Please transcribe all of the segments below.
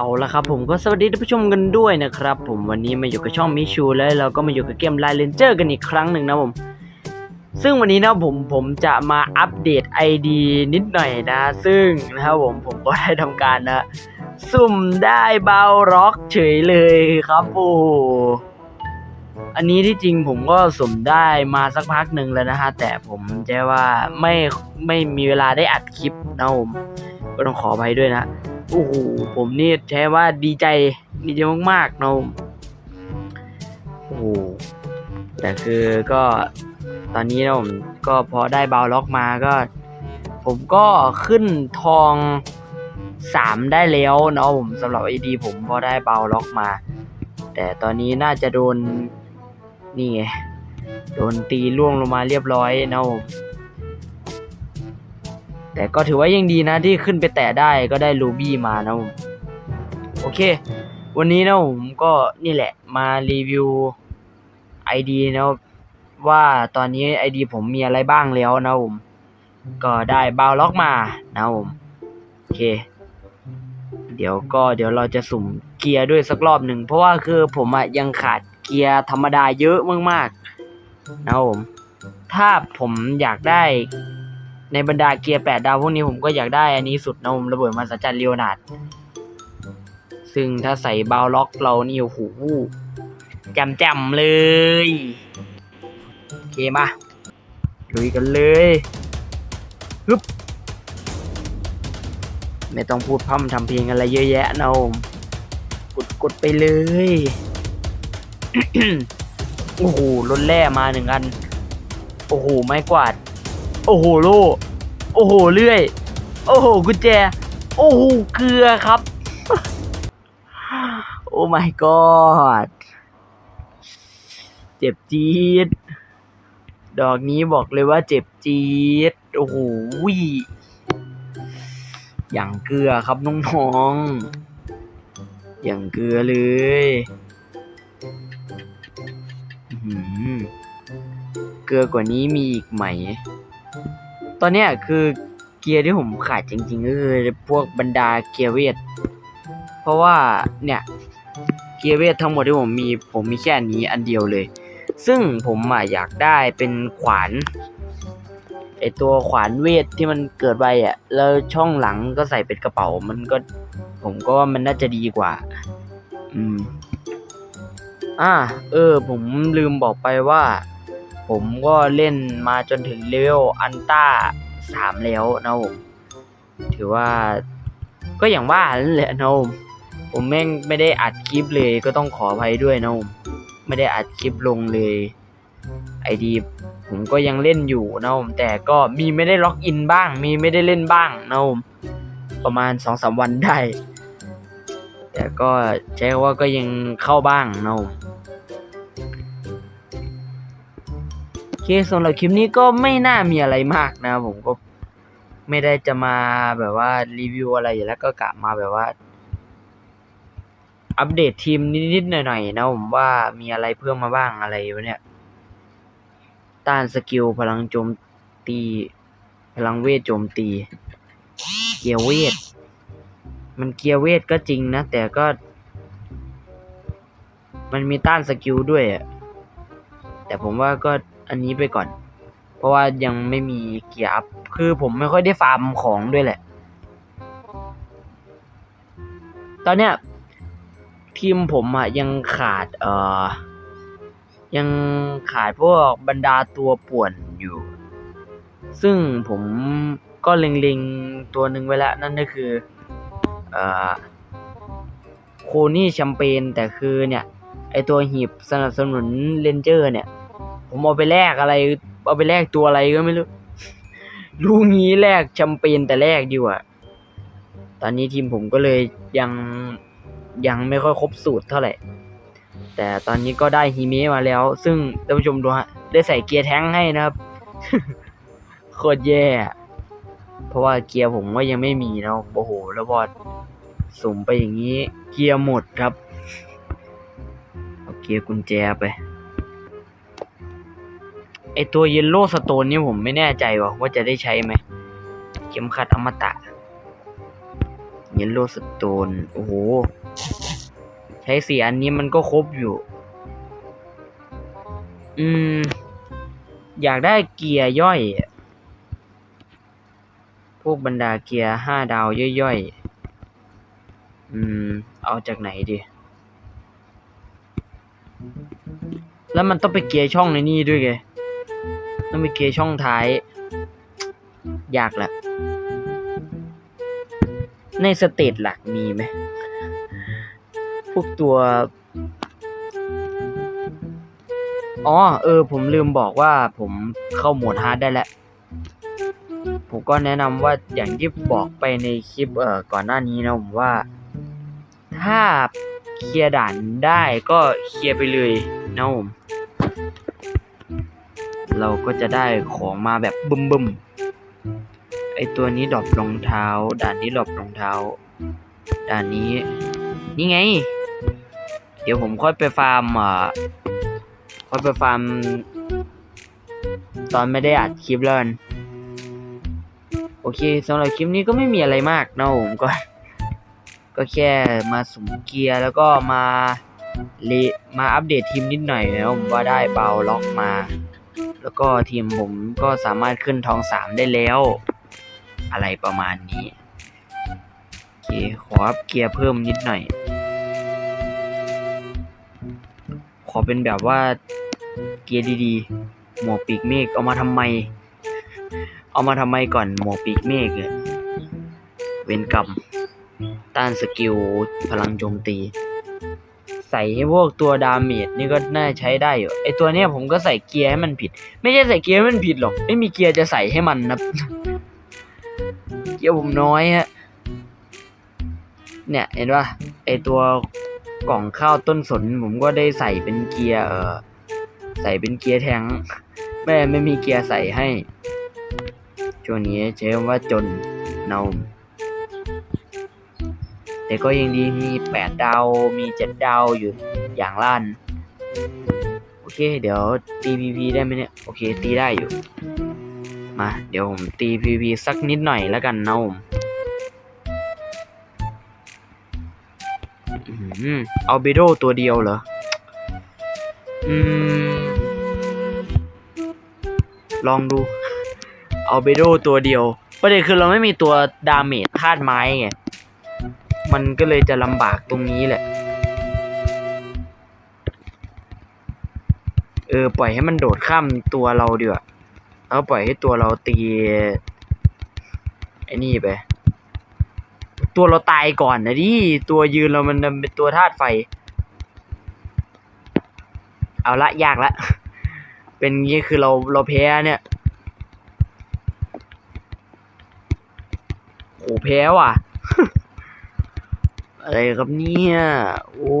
เอาละครับผมก็สวัสดีท่านผู้ชมกันด้วยนะครับ ผมวันนี้มาอยู่กับช่องมิชูแล้วเราก็มาอยู่กับเกมไลน์เลนเจอร์กันอีกครั้งหนึ่งนะผม ซึ่งวันนี้นะผมผมจะมาอัปเดต ID นิดหน่อยนะ ซึ่งนะครับผมผมก็ได้ทำการนะสุ่มได้เบาร็อกเฉยเลยครับโอ้อันนี้ที่จริงผมก็สุ่มได้มาสักพักหนึ่งแล้วนะฮะแต่ผมจะว่าไม่ไม่มีเวลาได้อัดคลิปนะผมก็ต้องขออภัยด้วยนะ โอ้โหผมนี่ใช้ว่าดีใจดีใจมากๆเนอะโอ้โหแต่คือก็ตอนนี้นะผมก็พอได้บาวล็อกมาก็ ผมก็ขึ้นทองสามได้แล้วเนาะผมสำหรับไอดีผมพอได้บาวล็อกมา แต่ตอนนี้น่าจะโดนนี่ไงโดนตีล่วงลงมาเรียบร้อยเนาะผม แต่ก็ถือว่ายังดีนะที่ขึ้นไปแตะได้ก็ได้รูบี้มานะผมโอเค วันนี้นะผมก็นี่แหละมารีวิว ID นะว่าตอนนี้ ID ผมมีอะไรบ้างแล้วนะผมก็ได้บาวล็อกมานะผมโอเค เดี๋ยวก็เดี๋ยวเราจะสุ่มเกียร์ด้วยสักรอบหนึ่ง เพราะว่าคือผมอะยังขาดเกียร์ธรรมดาเยอะมากๆนะผมถ้าผมอยากได้ ในบรรดาเกียร์แปดดาวพวกนี้ผมก็อยากได้อันนี้สุดนะผมระเบิดมาสัจจันเลียวนาดซึ่งถ้าใส่บาวล็อกเรานี่โอ้โหแจ่มแจ่มๆเลยโอเคมาลุยกันเลยฮึบไม่ต้องพูดพร่ำทำเพลงอะไรเยอะแยะนะผมกดกดไปเลยโอ้โหรถแร่มาหนึ่งอัน โอ้โห ไม้กวาด โอ้โหโล่โอ้โหเลื่อย โอ้โหกุญแจ โอ้โหเกลือครับ โอ้ my god เจ็บจี๊ด ดอกนี้บอกเลยว่าเจ็บจี๊ด โอ้โหอย่างเกลือครับน้องๆอย่างเกลือเลยเกลือกว่านี้มีอีกไหม ตอนเนี้ยคือเกียร์ที่ผมขาดจริงๆก็คือพวกบรรดาเกียร์เวท เพราะว่าเนี่ยเกียร์เวททั้งหมดที่ผมมีผมมีแค่นี้อันเดียวเลย ซึ่งผมอะอยากได้เป็นขวานไอตัวขวานเวทที่มันเกิดไวอะแล้วช่องหลังก็ใส่เป็นกระเป๋ามันก็ ผมก็ว่ามันน่าจะดีกว่า อืม อ่า เออ ผมลืมบอกไปว่า ผมก็เล่นมาจนถึงเลเวลอันต้าสามแล้วนะผม ถือว่าก็อย่างว่านั่นแหละนะผมผมแม่งไม่ได้อัดคลิปเลยก็ต้องขออภัยด้วยนะผมไม่ได้อัดคลิปลงเลยไอดีผมก็ยังเล่นอยู่นะผมแต่ก็มีไม่ได้ล็อกอินบ้าง มีไม่ได้เล่นบ้างนะผมประมาณสองสามวันได้ แต่ก็ใช้คำว่าก็ยังเข้าบ้างนะผม เคสำหรับคลิปนี้ก็ไม่น่ามีอะไรมากนะผมก็ไม่ได้จะมาแบบว่ารีวิวอะไรอยู่แล้วก็กะมาแบบว่า อัปเดตทีมนิดๆหน่อยๆนะผมว่ามีอะไรเพิ่มมาบ้างอะไรวะเนี่ย ต้านสกิลพลังโจมตี พลังเวทโจมตี เกียร์เวท มันเกียร์เวทก็จริงนะ แต่ก็ มันมีต้านสกิลด้วยอะแต่ผมว่าก็ อันนี้ไปก่อน เพราะว่ายังไม่มีเกียร์อัพ คือผมไม่ค่อยได้ฟาร์มของด้วยแหละ ตอนเนี้ยทีมผมอะยังขาดเอ่อ ยังขาดพวกบรรดาตัวป่วนอยู่ ซึ่งผมก็เล็งๆตัวหนึ่งไว้แล้ว นั่นก็คือเอ่อโคนี่แชมเปญแต่คือเนี่ย ไอตัวหีบสนับสนุนเลนเจอร์เนี่ย ผมเอาไปแลกอะไร เอาไปแลกตัวอะไรก็ไม่รู้ รู้งี้แลกแชมเปญแต่แรกดีกว่า ตอนนี้ทีมผมก็เลยยังยังไม่ค่อยครบสูตรเท่าไหร่ แต่ตอนนี้ก็ได้ฮีเมะมาแล้ว ซึ่งท่านผู้ชมดูฮะ ได้ใส่เกียร์แท้งให้นะครับ โคตรแย่ เพราะว่าเกียร์ผมก็ยังไม่มีนะโอ้โห แล้วพอสุ่มไปอย่างนี้ เกียร์หมดครับ เอาเกียร์กุญแจไป ไอตัวเยลโล่สโตนนี่ผมไม่แน่ใจว่ะว่าจะได้ใช้ไหม เข็มขัดอมตะนยลโลสโตน โอ้โห ใช้สี่อันนี้มันก็ครบอยู่ อืม อยากได้เกียร์ย่อย พวกบรรดาเกียร์ห้าดาวย่อยๆ อืม เอาจากไหนดี แล้วมันต้องไปเกียร์ช่องในนี่ด้วยไง ต้องไปเกียร์ช่องท้าย ยากละ ในสเตจหลักมีไหม พวกตัว อ๋อ เออ ผมลืมบอกว่าผมเข้าโหมดฮาร์ดได้แล้ว ผมก็แนะนำว่าอย่างที่บอกไปในคลิปเอ่อก่อนหน้านี้นะผมว่า ถ้าเคลียร์ด่านได้ก็เคลียร์ไปเลยนะผม เราก็จะได้ของมาแบบบึมบึมไอตัวนี้ดรอปรองเท้า ด่านนี้ดรอปรองเท้า ด่านนี้ นี่ไง เดี๋ยวผมค่อยไปฟาร์มอ่าค่อยไปฟาร์ม ตอนไม่ได้อัดคลิปแล้วนโอเคสำหรับคลิปนี้ก็ไม่มีอะไรมากนะผมก็ ก็แค่มาสุ่มเกียร์แล้วก็มาเลมาอัปเดตทีมนิดหน่อยแล้วผมว่าได้เบาล็อกมา แล้วก็ทีมผมก็สามารถขึ้นทองสามได้แล้ว อะไรประมาณนี้โอเคขออัพเกียร์เพิ่มนิดหน่อย ขอเป็นแบบว่าเกียร์ดีๆ หมวกปีกเมฆเอามาทำไม เอามาทำไมก่อนหมวกปีกเมฆเนี่ยเวนกรรมต้านสกิลพลังโจมตี ใส่ให้พวกตัวดาเมจนี่ก็น่าใช้ได้อยู่ไอตัวเนี้ยผมก็ใส่เกียร์ให้มันผิด ไม่ใช่ใส่เกียร์ให้มันผิดหรอก ไม่มีเกียร์จะใส่ให้มันนะเกียร์ผมน้อยฮะเนี่ยเห็นป่ะไอตัวกล่องข้าวต้นสน ผมก็ได้ใส่เป็นเกียร์เออใส่เป็นเกียร์แทงแม่ไม่มีเกียร์ใส่ให้ช่วงนี้ใช้คำว่าจนเนา แต่ก็ยังดีมีแปดดาว มีเจ็ดดาวอยู่อย่างล้าน โอเค เดี๋ยวตี PVP ได้ไหมเนี่ย โอเค ตีได้อยู่ มา เดี๋ยวผมตี PVP สักนิดหน่อยแล้วกันนะผมอื้อหือเอาเบโดตัวเดียวเหรอ อืม ลองดู เอาเบโดตัวเดียวประเด็นคือเราไม่มีตัวดาเมจธาตุไม้ไง มันก็เลยจะลำบากตรงนี้แหละ เออ ปล่อยให้มันโดดข้ามตัวเราดีกว่าแล้วปล่อยให้ตัวเราตีไอ้นี่ไป ตัวเราตายก่อนนะดิ ตัวยืนเรามันเป็นตัวธาตุไฟ เอาละยากละ เป็นงี้คือเราเราแพ้เนี่ยโหแพ้ว่ะ อะไรครับเนี่ย โอ้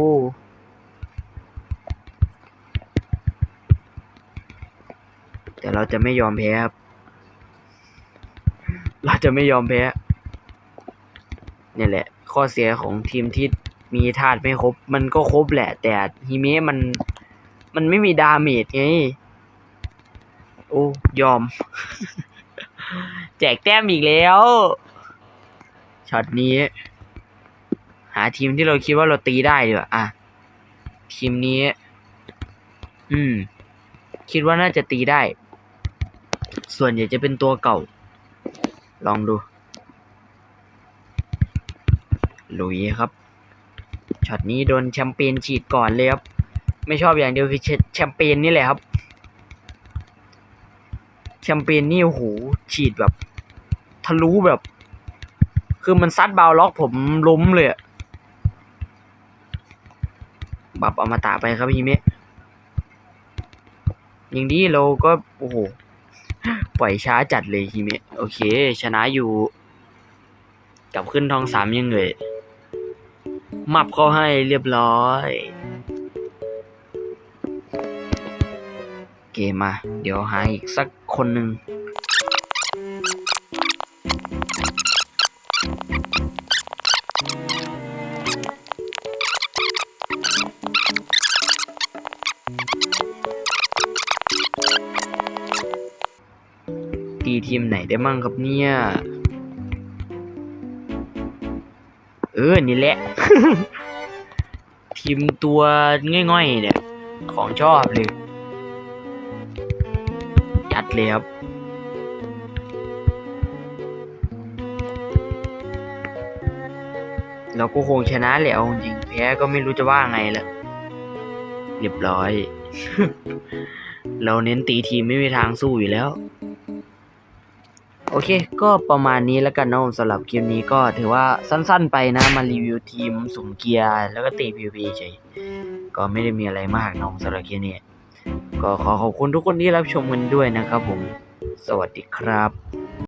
แต่เราจะไม่ยอมแพ้ครับ เราจะไม่ยอมแพ้เนี่ยแหละ ข้อเสียของทีมที่มีธาตุไม่ครบ มันก็ครบแหละ แต่ฮิเมะมัน มันไม่มีดาเมจไง โอ้ ยอม แจกแต้มอีกแล้วช็อตนี้ หาทีมที่เราคิดว่าเราตีได้ดีกว่าอะทีมนี้ อืม คิดว่าน่าจะตีได้ ส่วนใหญ่จะเป็นตัวเก่า ลองดูหลุยครับช็อตนี้โดนแชมเปญฉีดก่อนเลยครับไม่ชอบอย่างเดียวคือแชแชมเปญนี่แหละครับ แชมเปญนี่โอ้โหฉีดแบบ ทะลุแบบ คือมันซัดบาวล็อกผมล้มเลยอะ บับอมตะไปครับพี่เมะอย่างนี้เราก็โอ้โหปล่อยช้าจัดเลยฮิเมะโอเค ชนะอยู่ กลับขึ้นทองสามยังเลยมับเข้าให้เรียบร้อย เกมมา เดี๋ยวหาอีกสักคนหนึ่ง ทีมไหนได้มั่งครับเนี่ย เออ นี่แหละ ทีมตัวง่อยๆเนี่ย ของชอบเลย ยัดเลยครับเราก็คงชนะแหละเอาจริงแพ้ก็ไม่รู้จะว่าไงละเรียบร้อย เราเน้นตีทีมไม่มีทางสู้อยู่แล้ว โอเค ก็ประมาณนี้แล้วกันนะผมสำหรับคลิปนี้ก็ถือว่าสั้นๆไปนะ มารีวิวทีมสุ่มเกียร์ แล้วก็ตีพีพีเฉยก็ไม่ได้มีอะไรมากน้องสำหรับคลิปนี้ ก็ขอขอบคุณทุกคนที่รับชมกันด้วยนะครับผม สวัสดีครับ